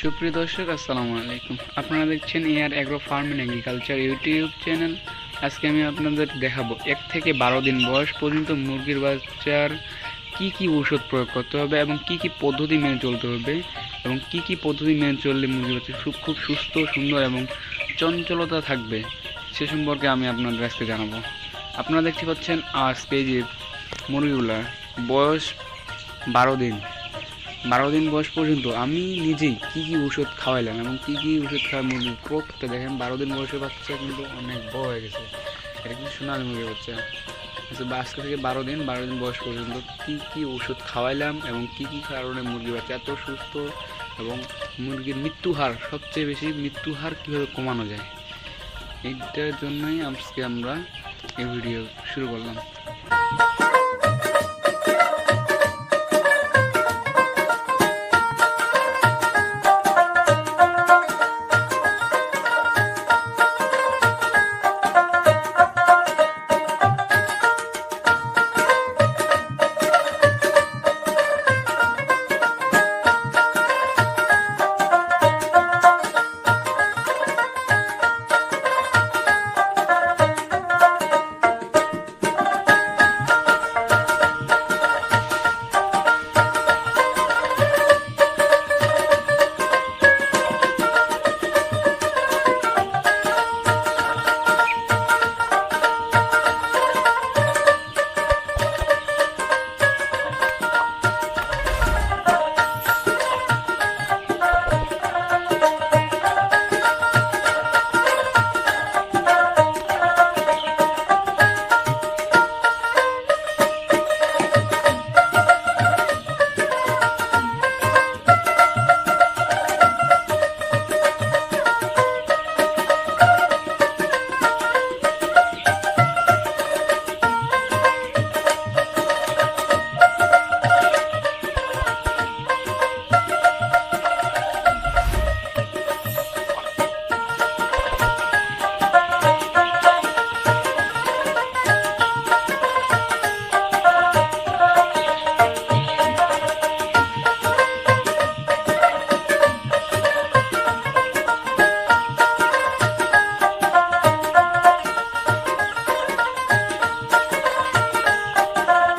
সুপ্রিয় দর্শক, আসসালামু আলাইকুম। আপনারা দেখছেন Air Agro Farm and Agriculture YouTube channel. আজকে আমি আপনাদের দেখাবো, এক থেকে বারো দিন বয়স পর্যন্ত মুরগির বাচ্চার কি কি ঔষধ প্রয়োগ করতে হবে এবং কি কি পদ্ধতি মেনে চলতে হবে এবং কি কি পদ্ধতি মেনে চললে মুরগির বাচ্চা খুব সুস্থ, সুন্দর এবং চঞ্চলতা থাকবে, সে সম্পর্কে আমি আপনাদের আজকে জানাব। আপনারা দেখতে পাচ্ছেন আজকে যে মুরগিগুলার বয়স বারো দিন। বারো দিন বয়স পর্যন্ত আমি নিজেই কি কি ওষুধ খাওয়াইলাম এবং কি কি ওষুধ খাওয়াই মুরগি প্রত্যেকটা দেখেন বারো দিন বয়সের বাচ্চা কিন্তু অনেক বড় হয়ে গেছে। এটা কিন্তু সোনালি মুরগির বাচ্চা। আচ্ছা, আজকে থেকে বারো দিন বারো দিন বয়স পর্যন্ত কি কি ওষুধ খাওয়াইলাম এবং কি কি কারণে মুরগি বাচ্চা এত সুস্থ এবং মুরগির মৃত্যু হার সবচেয়ে বেশি মৃত্যু হার কীভাবে কমানো যায়? এইটার জন্যই আজকে আমরা এই ভিডিও শুরু করলাম।